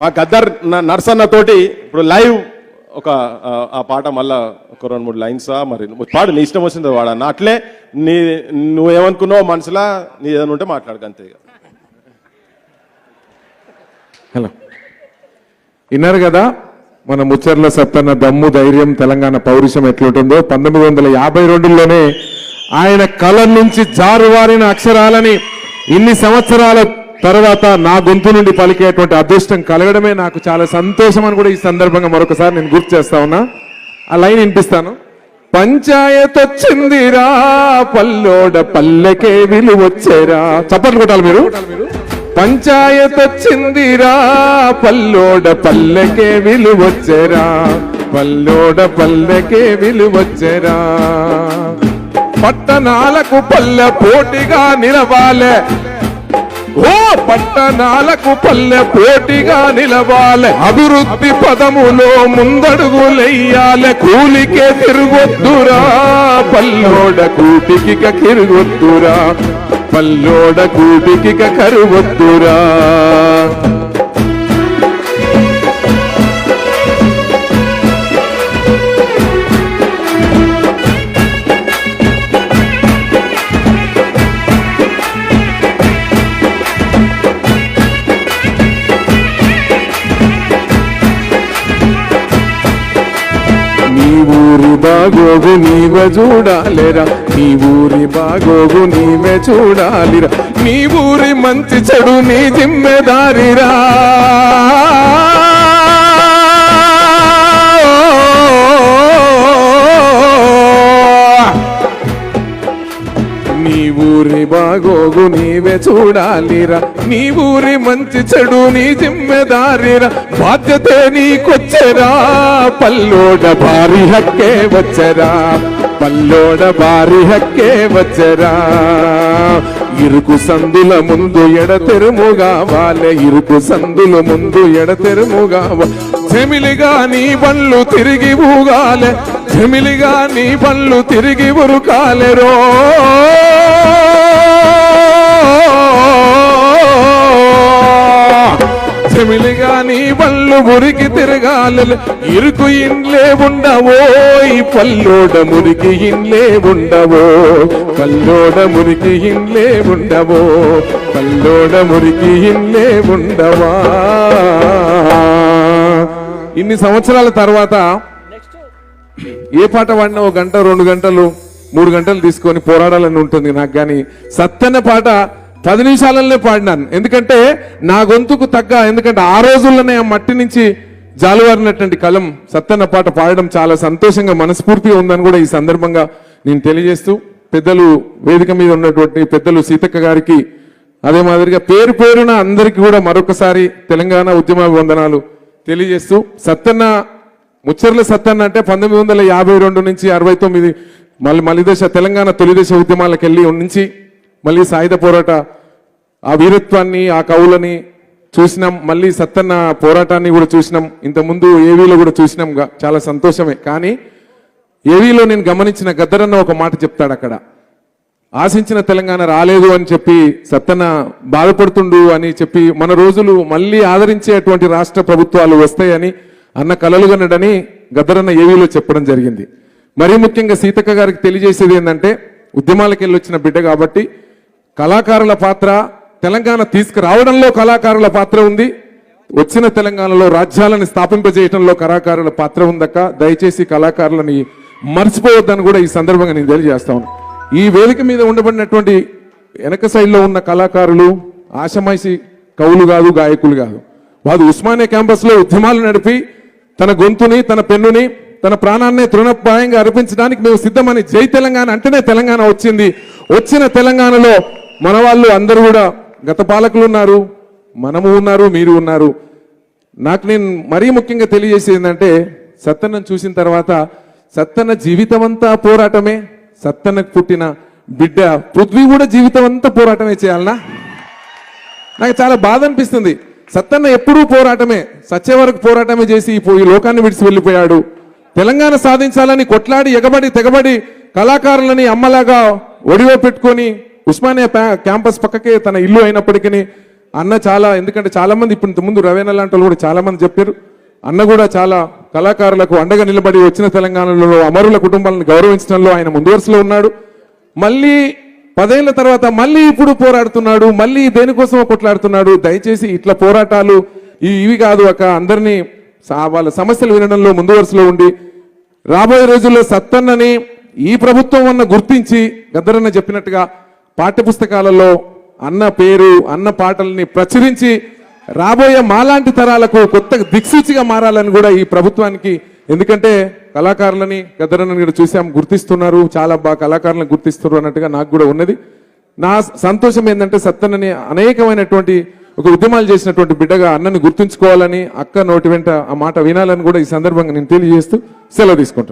మా గద్దర్ నర్సన్నతోటి నర్సన్న తోటి ఇప్పుడు లైవ్ ఒక ఆ, పాట మళ్ళా ఒక రెండు మూడు లైన్సా మరి నువ్వు పాడు నీ ఇష్టం వచ్చింది వాడన్న అట్లే నీ నువ్వేమనుకున్నావు మనసులా నీ ఏదైనా ఉంటే మాట్లాడక అంతే ఇక. హలో. విన్నారు కదా మన ముచ్చర్ల సత్తన్న దమ్ము ధైర్యం తెలంగాణ పౌరుషం ఎట్లుంటుందో. పంతొమ్మిది వందల యాభై రెండులోనే ఆయన కళ నుంచి జారువారిన అక్షరాలని ఇన్ని సంవత్సరాల తర్వాత నా గొంతు నుండి పలికేటువంటి అదృష్టం కలగడమే నాకు చాలా సంతోషం అని కూడా ఈ సందర్భంగా మరొకసారి నేను గుర్తు చేస్తా ఉన్నా. ఆ లైన్ వినిపిస్తాను. పంచాయత్ వచ్చిందిరా పల్లోడ పల్లెకే విలువచ్చేరా. చప్పట్లు కొట్టాలి మీరు. పంచాయత్ వచ్చిందిరా పల్లోడ పల్లెకే విలువచ్చేరా. పల్లోడ పల్లెకే విలువచ్చేరా. పట్టణాలకు పల్లె పోటీగా నిలవాలే. ఓ పట్టణాలకు పల్లె పోటీగా నిలవాలి. అభివృద్ధి పదములో ముందడుగులెయ్యాలే కూలికే తిరుగొద్దురా పల్లోడ కూటికి కిరుగొద్దురా పల్లోడ కూటికి కరువొద్దురా బాగోగు నీవే చూడాలిరా. నీ ఊరి బాగోగు నీవే చూడాలిరా. నీ ఊరి మంచి చెడు నీ జిమ్మెదారిరా నీ ఊరి బాగోగు నువ్వే చూడాలిరా. నీ ఊరి మంచి చెడు నీ జిమ్మెదారిరా బాధ్యతే నీకొచ్చెరా. పల్లోడ భారీ హక్కే వచ్చరా. పల్లోడ భారీ హక్కే వచ్చరా. ఇరుకు సందుల ముందు ఎడతెరుముగా వాలే ఇరుకు సందుల ముందు ఎడతెరుముగా చెమిలిగా నీ బండ్లు తిరిగి ఊగాలే. చెమిలిగా నీ బండ్లు తిరిగి ఉరుకాలెరో చెమిలిగా నీ బళ్ళు మురికి తిరగాలి ఇరుకు ఇండ్లే ఉండవో ఈ పల్లోడ మురికి ఇండ్లే ఉండవో. పల్లోడ మురికి ఇండ్లే ఉండవో పల్లోడ మురికి ఇండ్లే ఉండవా. ఇన్ని సంవత్సరాల తర్వాత ఏ పాట పాడినా ఒక గంట రెండు గంటలు మూడు గంటలు తీసుకొని పోరాడాలని ఉంటుంది. నాకు కానీ సత్తన్న పాట పది నిమిషాలలోనే పాడినాను. ఎందుకంటే నా గొంతుకు తగ్గ ఎందుకంటే ఆ రోజుల్లోనే ఆ మట్టి నుంచి జాలువారినటువంటి కలం సత్తన్న పాట పాడడం చాలా సంతోషంగా మనస్ఫూర్తిగా ఉందని కూడా ఈ సందర్భంగా నేను తెలియజేస్తూ పెద్దలు వేదిక మీద ఉన్నటువంటి పెద్దలు సీతక్క గారికి అదే మాదిరిగా పేరు పేరున అందరికీ కూడా మరొకసారి తెలంగాణ ఉద్యమ వందనాలు తెలియజేస్తూ సత్తన్న ముచ్చర్ల సత్తన్న అంటే పంతొమ్మిది వందల యాభై రెండు నుంచి అరవై తొమ్మిది మళ్ళీ మలిదశ తెలంగాణ తొలిదశ ఉద్యమాలకు వెళ్ళి నుంచి మళ్ళీ సాయుధ పోరాట ఆ వీరత్వాన్ని ఆ కవులని చూసినాం. మళ్ళీ సత్తన్న పోరాటాన్ని కూడా చూసినాం. ఇంతకుముందు ఏవీలో కూడా చూసినాం. చాలా సంతోషమే. కానీ ఏవీలో నేను గమనించిన గద్దరన్న ఒక మాట చెప్తాడు అక్కడ. ఆశించిన తెలంగాణ రాలేదు అని చెప్పి సత్తన బాధపడుతుండు అని చెప్పి మన రోజులు మళ్ళీ ఆదరించేటువంటి రాష్ట్ర ప్రభుత్వాలు వస్తాయని అన్న కలలుగనడని గద్దరన్న ఏవీలో చెప్పడం జరిగింది. మరీ ముఖ్యంగా సీతక్క గారికి తెలియజేసేది ఏంటంటే ఉద్యమాలకు వెళ్ళి వచ్చిన బిడ్డ కాబట్టి కళాకారుల పాత్ర తెలంగాణ తీసుకురావడంలో కళాకారుల పాత్ర ఉంది. వచ్చిన తెలంగాణలో రాజ్యాలను స్థాపింపజేయడంలో కళాకారుల పాత్ర ఉందక్క. దయచేసి కళాకారులని మర్చిపోవద్దని కూడా ఈ సందర్భంగా నేను తెలియజేస్తా ఈ వేదిక మీద ఉండబడినటువంటి వెనక సైడ్లో ఉన్న కళాకారులు ఆశమాయిసి కవులు కాదు గాయకులు కాదు. వారు ఉస్మానియా క్యాంపస్లో ఉద్యమాలు నడిపి తన గొంతుని తన పెన్నుని తన ప్రాణాన్ని తృణప్రాయంగా అర్పించడానికి మేము సిద్ధమని జై తెలంగాణ అంటేనే తెలంగాణ వచ్చింది. వచ్చిన తెలంగాణలో మన వాళ్ళు అందరూ కూడా గత పాలకులు ఉన్నారు మనము ఉన్నారు మీరు ఉన్నారు. నాకు నేను మరీ ముఖ్యంగా తెలియజేసేది ఏంటంటే సత్తన్నను చూసిన తర్వాత సత్తన్న జీవితం అంతా పోరాటమే సత్తన్నకు పుట్టిన బిడ్డ పృథ్వీ కూడా జీవితం అంతా పోరాటమే చేయాలనా? నాకు చాలా బాధ అనిపిస్తుంది. సత్తన్న ఎప్పుడూ పోరాటమే సచ్చే వరకు పోరాటమే చేసి ఈ పో- ఈ లోకాన్ని విడిచి వెళ్ళిపోయాడు. తెలంగాణ సాధించాలని కొట్లాడి ఎగబడి తెగబడి కళాకారులని అమ్మలాగా ఒడివో పెట్టుకొని ఉస్మానియా ప్యా- క్యాంపస్ పక్కకే తన ఇల్లు అయినప్పటికీ అన్న చాలా ఎందుకంటే చాలా మంది ఇప్పుడు ఇంత ముందు రవేణ లాంటి వాళ్ళు కూడా చాలా మంది చెప్పారు. అన్న కూడా చాలా కళాకారులకు అండగా నిలబడి వచ్చిన తెలంగాణలో అమరుల కుటుంబాలను గౌరవించడంలో ఆయన ముందు వరుసలో ఉన్నాడు. మళ్ళీ పదేళ్ళ తర్వాత మళ్ళీ ఇప్పుడు పోరాడుతున్నాడు మళ్ళీ దేనికోసం కొట్లాడుతున్నాడు. దయచేసి ఇట్లా పోరాటాలు ఇవి కాదు అక్క అందరినీ వాళ్ళ సమస్యలు వినడంలో ముందు వరుసలో ఉండి రాబోయే రోజుల్లో సత్తన్నని ఈ ప్రభుత్వం అన్న గుర్తించి గద్దరన్న చెప్పినట్టుగా పాఠ్యపుస్తకాలలో అన్న పేరు అన్న పాటల్ని ప్రచురించి రాబోయే మాలాంటి తరాలకు కొత్త దిక్సూచిగా మారాలని కూడా ఈ ప్రభుత్వానికి ఎందుకంటే కళాకారులని గద్దరని కూడా చూసాం గుర్తిస్తున్నారు చాలా బాగా కళాకారులను గుర్తిస్తున్నారు అన్నట్టుగా నాకు కూడా ఉన్నది. నా సంతోషం ఏంటంటే సత్తన్నని అనేకమైనటువంటి ఒక ఉద్యమాలు చేసినటువంటి బిడ్డగా అన్నని గుర్తుంచుకోవాలని అక్క నోటి వెంట ఆ మాట వినాలని కూడా ఈ సందర్భంగా నేను తెలియజేస్తూ సెలవు తీసుకుంటాను